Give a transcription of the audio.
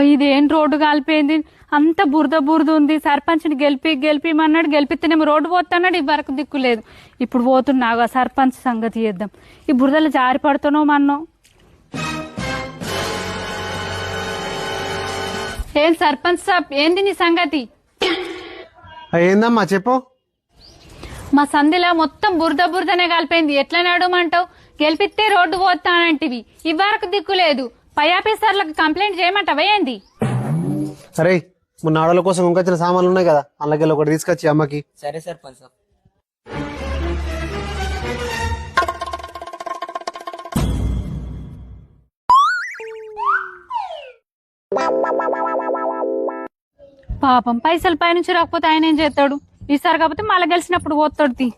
ఇది ఏం రోడ్డు కాలిపోయింది? అంత బురద బురద ఉంది. సర్పంచ్ని గెలిపి గెలిపిమన్నాడు గెలిపిస్తేనేమో రోడ్డు పోతున్నాడు ఈ వరకు దిక్కు లేదు. ఇప్పుడు పోతున్నావు ఆ సర్పంచ్ సంగతి చేద్దాం. ఈ బురదలో జారి పడుతున్నావు మన్నో. ఏం సర్పంచ్ సాబ్ ఏంది నీ సంగతి? ఏందమ్మా చెప్పు. మా సంధిలో మొత్తం బురద బురదనే కలిపోయింది. ఎట్లా నడమంటావు? గెలిపిస్తే రోడ్డు పోతానంటివి. ఇవ్వరకు దిక్కు లేదు. పై ఆఫీసర్లకు కంప్లైంట్ చేయమంటావా ఏంది సరే మొన్న ఆడల కోసం ఇంకొచ్చిన సామాన్లు ఉన్నాయి కదా అందులోకి ఒకటి తీసుకొచ్చి అమ్మకి. సరే సర్పంచ్ సాబ్. పాపం పైసలు పైనుంచి రాకపోతే ఆయన ఏం చేస్తాడు? ఈసారి కాకపోతే మళ్ళీ గెలిచినప్పుడు పోతాడు తీ.